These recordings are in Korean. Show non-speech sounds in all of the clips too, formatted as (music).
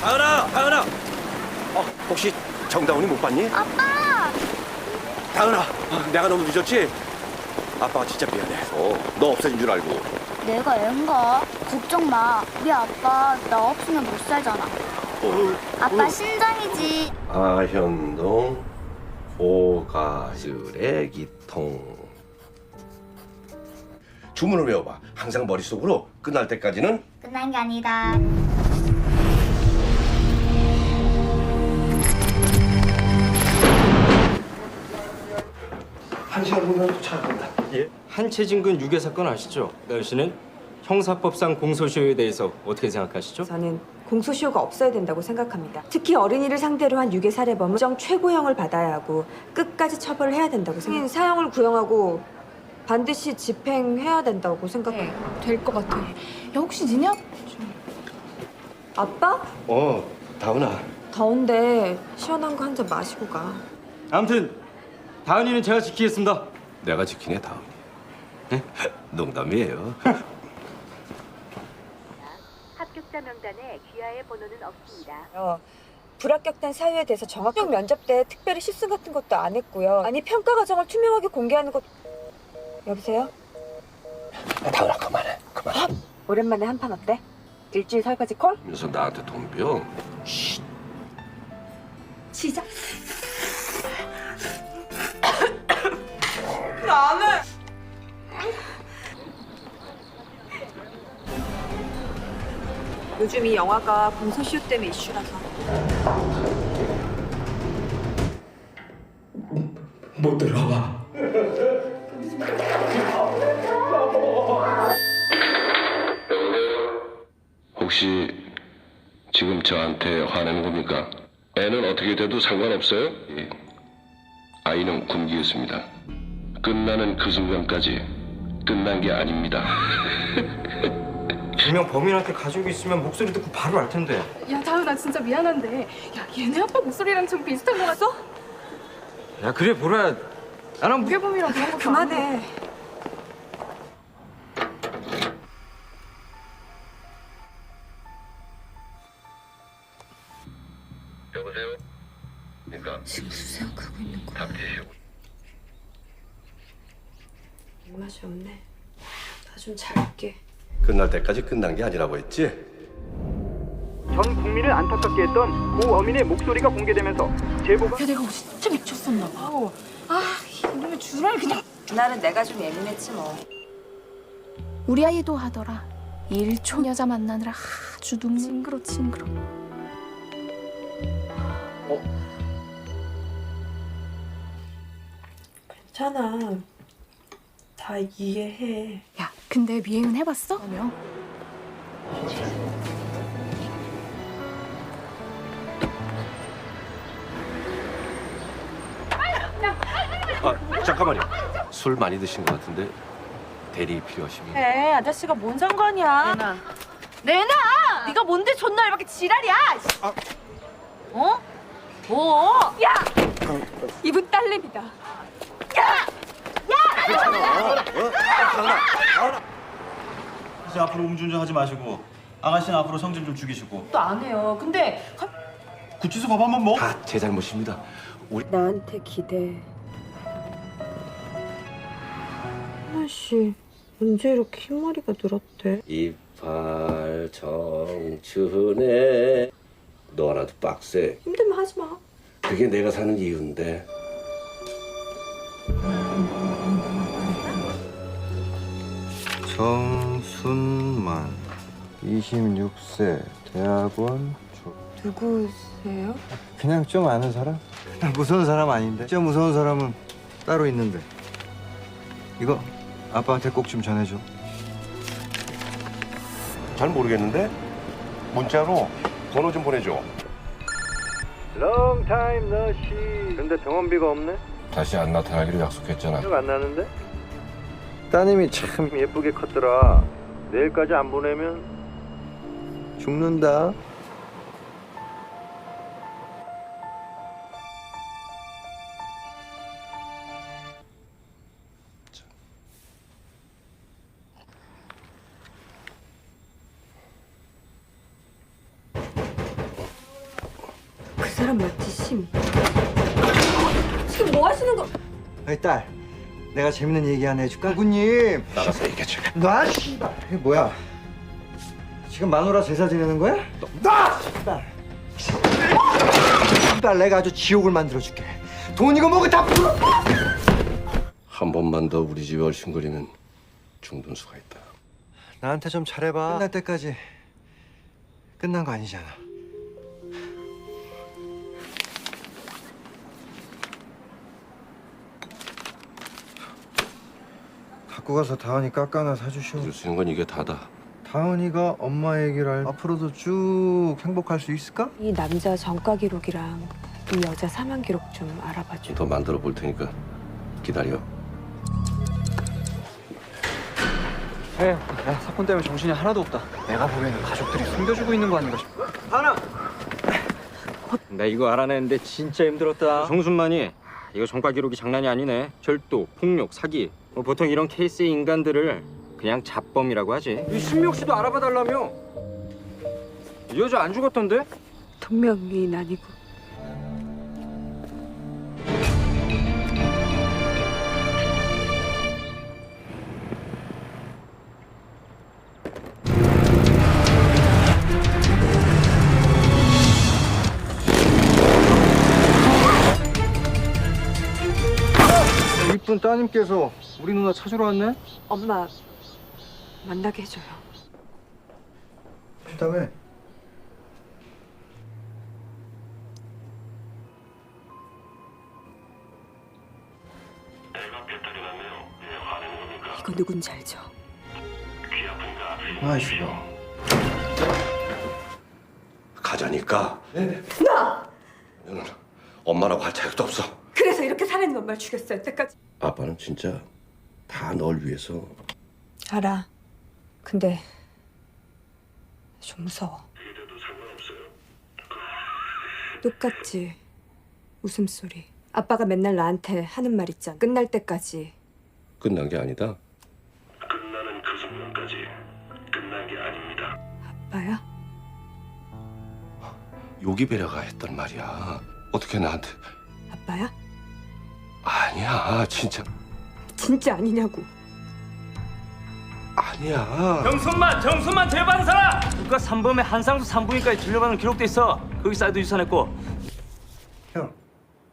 다은아, 다은아. 어, 혹시 정다운이 못 봤니? 아빠! 다은아, 어, 내가 너무 늦었지? 아빠가 진짜 미안해. 어, 너 없어진 줄 알고. 내가 앤가? 걱정 마. 우리 아빠 나 없으면 못 살잖아. 어, 아빠 신장이지. 아현동 오가즈레 기통. 주문을 외워봐. 항상 머릿속으로 끝날 때까지는 끝난 게 아니다. 한 시간 후면 도착한다. 예? 한채진군 유괴 사건 아시죠? 나연 씨는 형사법상 공소시효에 대해서 어떻게 생각하시죠? 저는 공소시효가 없어야 된다고 생각합니다. 특히 어린이를 상대로 한 유괴 살해범은 정 최고형을 받아야 하고 끝까지 처벌을 해야 된다고 생각합니다. 사형을 구형하고 반드시 집행해야 된다고 생각해요. 될 것 같아. 야 혹시 니네 아빠 아빠? 어, 다은아. 더운데 시원한 거 한 잔 마시고 가. 아무튼 다은이는 제가 지키겠습니다. 내가 지키네 다은이. (laughs) 농담이에요. (laughs) 합격자 명단에 귀하의 번호는 없습니다. 어, 불합격된 사유에 대해서 정확한 면접 때 특별히 실습 같은 것도 안 했고요. 아니 평가 과정을 투명하게 공개하는 것 여보세요? 다은아 그만해. 그만. 오랜만에 한판 어때? 일주일 설거지 콜? 그래서 나한테 돈 벼. 시작. 나는 요즘 이 영화가 공소시효 때문에 이슈라서 못 들어와. 저한테 화내는 겁니까? 애는 어떻게 돼도 상관없어요? 예. 아이는 군기였습니다. 끝나는 그 순간까지 끝난 게 아닙니다. 분명 범인한테 가족이 있으면 목소리 듣고 바로 알 텐데. 야 다은아 진짜 미안한데 야 얘네 아빠 목소리랑 좀 비슷한 거 같어? 야 그래 보라. 나랑 뭐... 무게범이랑 그런 거 그만해. 맛이 없네. 나 좀 잘게. 끝날 때까지 끝난 게 아니라고 했지? 전 국민을 안타깝게 했던 고 어민의 목소리가 공개되면서 제보가 야 내가 진짜 미쳤었나 봐. 아 이놈의 줄알 그냥. 그날은 내가 좀 예민했지 뭐. 우리 아이도 하더라. 일촌 여자 만나느라 아주 눈물 징그러 징그러. 괜찮아. 다 이해해. 야 근데 미행은 해봤어? 그러면 아, 잠깐만요. 술 많이 드신 것 같은데 대리 필요하시면. 에 아저씨가 뭔 상관이야? 내놔. 내놔! 네가 뭔데 존나 이렇게 지랄이야? 어? 뭐? 야! 이분 딸내미다. 이제 앞으로 음주운전 하지 마시고 아가씨는 앞으로 성질 좀 죽이시고 또 안 해요. 근데 구치소 밥 한번 먹. 다 제 잘못입니다. 우리 나한테 기대. 하나씨 언제 이렇게 흰머리가 늘었대? 이팔 청춘에 너 하나도 빡세. 힘들면 하지 마. 그게 내가 사는 이유인데. 정순만 26세 대학원 조... 누구세요? 그냥 좀 아는 사람? 나 무서운 사람 아닌데 진짜 무서운 사람은 따로 있는데 이거 아빠한테 꼭 좀 전해줘 잘 모르겠는데 문자로 번호 좀 보내줘. 롱타임 너시 근데 병원비가 없네? 다시 안 나타나기로 약속했잖아. 기억 안 나는데? 따님이 참 예쁘게 컸더라. 내일까지 안 보내면 죽는다. 그 사람 말티심 지금 뭐 하시는 거? 아니 딸 내가 재밌는 얘기 하나 해줄까? 군님 나가서 얘기해 줘. 놔 씨발 이게 뭐야? 지금 마누라 제사 지내는 거야? 놔 씨발 씨발 내가 아주 지옥을 만들어줄게. 돈이고 뭐고 다 풀어. 한 번만 더 우리 집에 얼씬거리면 죽는 수가 있다. 나한테 좀 잘해봐. 끝날 때까지 끝난 거 아니잖아. 갖고 가서 다은이 깎아나 사주시오. 줄수 있는 건 이게 다다. 다은이가 엄마 얘기를 알 앞으로도 쭉 행복할 수 있을까? 이 남자 전과 기록이랑 이 여자 사망 기록 좀 알아봐줘 더 만들어 볼 테니까 기다려. 네, 야, 사건 때문에 정신이 하나도 없다. 내가 보기에는 가족들이 숨겨주고 있는 거 아닌가 싶어. 나 이거 알아내는데 진짜 힘들었다. 정순만이 이거 전과 기록이 장난이 아니네. 절도, 폭력, 사기. 뭐 보통 이런 케이스의 인간들을 그냥 잡범이라고 하지. 이 신명 씨도 알아봐 달라며. 이 여자 안 죽었던데? 동명이인 아니고 이쁜 따님께서 우리 누나 찾으러 왔네? 엄마 만나게 해줘요 그다음에 이거 누군지 알죠? 아이씨가 가자니까. 나. 너는 엄마라고 할 자격도 없어. 그래서 이렇게 살아있는 엄마를 죽였어요 때까지 아빠는 진짜 다 널 위해서. 알아. 근데 좀 무서워. 똑같지. 웃음소리. 아빠가 맨날 나한테 하는 말 있잖아. 끝날 때까지. 끝난 게 아니다. 끝나는 그 순간까지 끝난 게 아닙니다. 아빠야? 요기 배려가 했던 말이야. 어떻게 나한테? 아빠야? 아니야. 진짜 진짜 아니냐고 아니야. 정순만, 정순만 대반사! 누가 3범에 한상수 산부인과에 진료받는 기록돼 있어. 거기 사이드 유산했고. 형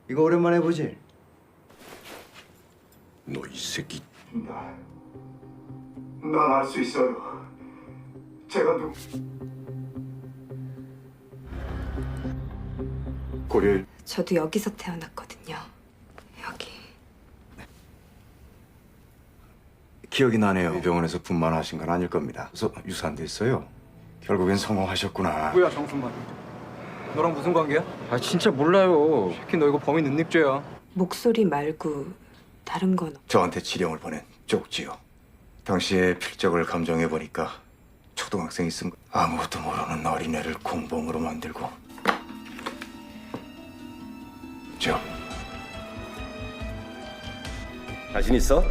이거 오랜만에 보지? 너 이 새끼 난알 수 있어요. 제가 누 고려 저도 여기서 태어났거든요 여기 기억이 나네요. 병원에서 분만하신 건 아닐 겁니다. 그래서 유산도 있어요. 결국엔 성공하셨구나. 뭐야, 정순만. 너랑 무슨 관계야? 아 진짜 몰라요. 특히 너 이거 범인 능력죄야. 목소리 말고 다른 건 저한테 지령을 보낸 쪽지요. 당시의 필적을 감정해 보니까 초등학생이 쓴 거- 아무것도 모르는 어린애를 공범으로 만들고 저 자신 있어?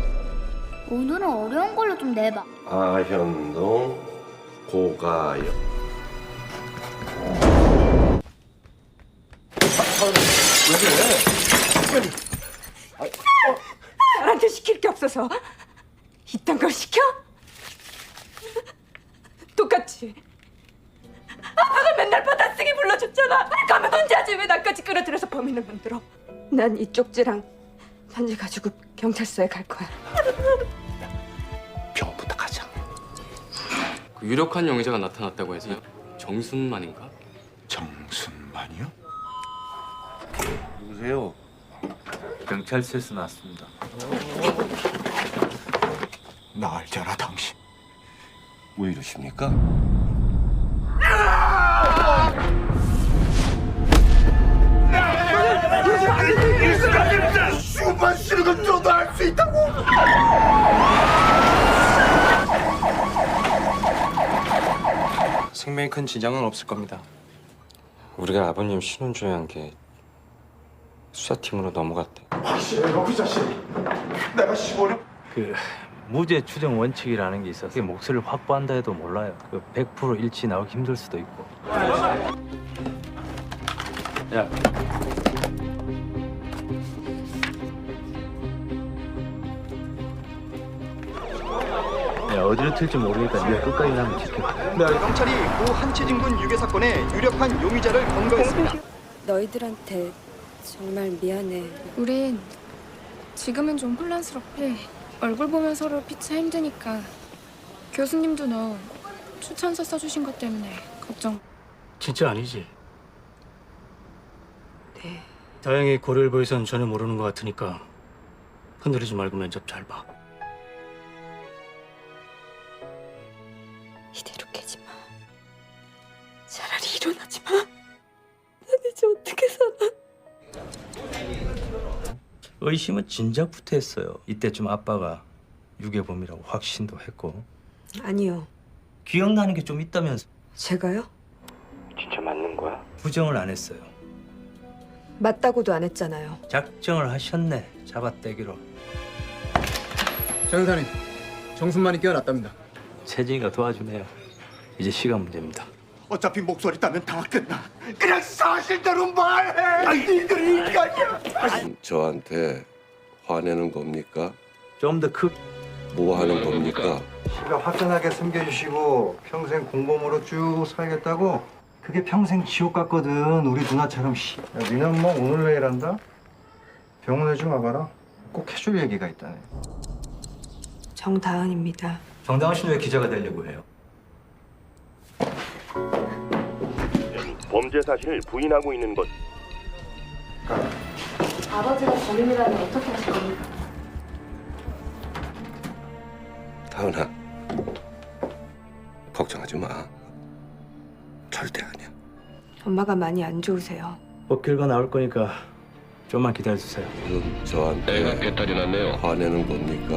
오늘은 어려운 걸로 좀 내봐. 아현동 고가역 나한테 시킬 게 없어서 이딴 걸 시켜? 똑같이. 아빠가 맨날 받아쓰기 불러줬잖아. 가면 혼자 하지? 왜 나까지 끌어들여서 범인을 만들어? 난 이 쪽지랑 편지 가지고 경찰서에 갈 거야 병부터 가자. 그 유력한 용의자가 나타났다고 해서요. 정순만인가? 정순만이요? 누구세요? 경찰서에서 나왔습니다. 나 알잖아 당신. 왜 이러십니까? 수만 쓰는 건 너도 알수 있다고. 생명에 큰 지장은 없을 겁니다. 우리가 아버님 신혼조회한 게 수사팀으로 넘어갔대. 확실해요 그 자식. 내가 15년 그 무죄 추정 원칙이라는 게 있어서 목소리를 확보한다 해도 몰라요. 그100% 일치 나오기 힘들 수도 있고. 야, 야 어디로 튈지 모르니까 네가 끝까지 나면 지켜. 네, 경찰이 고 한치진 군 유괴 사건의 유력한 용의자를 검거했습니다. 너희들한테 정말 미안해. 우린 지금은 좀 혼란스럽게 얼굴 보면 서로 피차 힘드니까 교수님도 너 추천서 써주신 것 때문에 걱정 진짜 아니지? 네. 다행히 고려일보에선 전혀 모르는 것 같으니까 흔들리지 말고 면접 잘 봐. 의심은 진작부터 했어요. 이때쯤 아빠가 유괴범이라고 확신도 했고 아니요. 기억나는 게 좀 있다면서 제가요? 진짜 맞는 거야? 부정을 안 했어요. 맞다고도 안 했잖아요. 작정을 하셨네. 잡아떼기로. 정사님, 정순만이 깨어났답니다. 채진이가 도와주네요. 이제 시간 문제입니다. 어차피 목소리 따면 다 끝나. 그냥 사실대로 말해. 아이, 니들이 인간이야. 저한테 화내는 겁니까? 좀 더 크. 뭐 하는 겁니까? 씨가 화끈하게 숨겨주시고 평생 공범으로 쭉 살겠다고? 그게 평생 지옥 같거든 우리 누나처럼 씨. 야, 니네 엄마 오늘 왜 일한다? 병원에 좀 와봐라 꼭 해줄 얘기가 있다네 정다은입니다. 정당원 씨는 왜 기자가 되려고 해요? 범죄 사실을 부인하고 있는 것. 아버지가 범인이라면 어떻게 하실 겁니까? 다은아, 걱정하지 마. 절대 아니야. 엄마가 많이 안 좋으세요. 법 결과 나올 거니까 좀만 기다려 주세요. 그럼 저한테 애가 배탈이 났네요. 화내는 겁니까?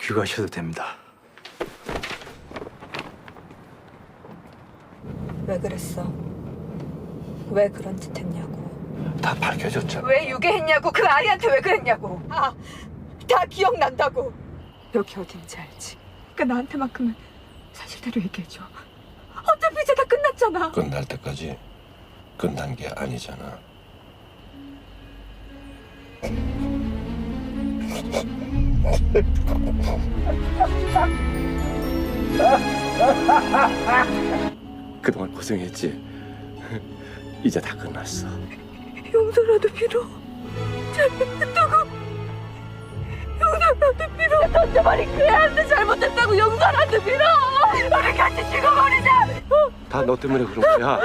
귀가하셔도 됩니다. 왜 그랬어? 왜 그런 짓 했냐고. 다 밝혀졌잖아. 왜 유괴했냐고. 그 아이한테 왜 그랬냐고. 아, 다 기억난다고. 여기 어딘지 알지? 그러니까 나한테만큼은 사실대로 얘기해줘. 어차피 이제 다 끝났잖아. 끝날 때까지 끝난 게 아니잖아. (laughs) 그동안 고생했지. (laughs) 이제 다 끝났어. 용서라도 빌어. 잘못했다고. 용서라도 빌어. 던져버린 그 애한테 잘못했다고 용서라도 빌어. 우리 같이 죽어버리자. 다 너 때문에 그런 거야.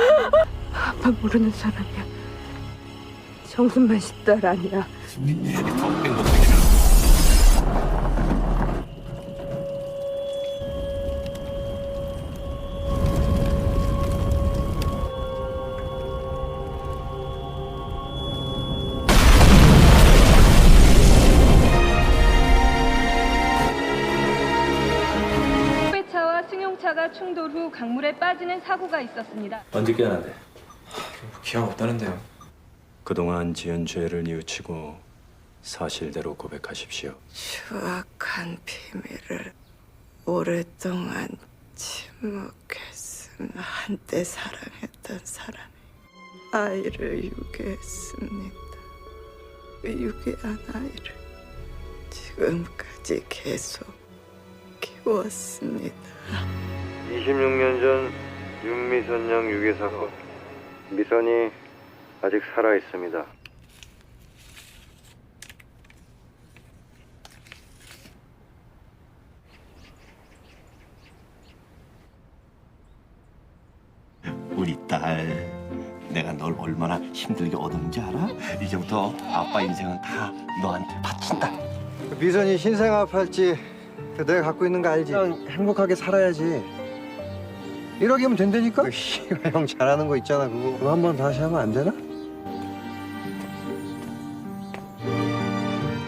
아빠 모르는 사람이야. 정순만 씨 딸 아니야. 후 강물에 빠지는 사고가 있었습니다. 언제 깨어난대? 기억 없다는데요. 그동안 지은 죄를 뉘우치고 사실대로 고백하십시오. 추악한 비밀을 오랫동안 침묵했으나 한때 사랑했던 사람이 아이를 유괴했습니다. 그 유괴한 아이를 지금까지 계속 키웠습니다. 26년 전 윤미선 양 유괴 사건 미선이 아직 살아 있습니다 우리 딸, 내가 널 얼마나 힘들게 얻었는지 알아? 이제부터 아빠 인생은 다 너한테 바친다. 미선이 신생아 팔찌 그 내가 갖고 있는 거 알지? 그냥 행복하게 살아야지 1억이면 된다니까? 형 잘하는 거 있잖아 그거 그거 한 번 다시 하면 안 되나?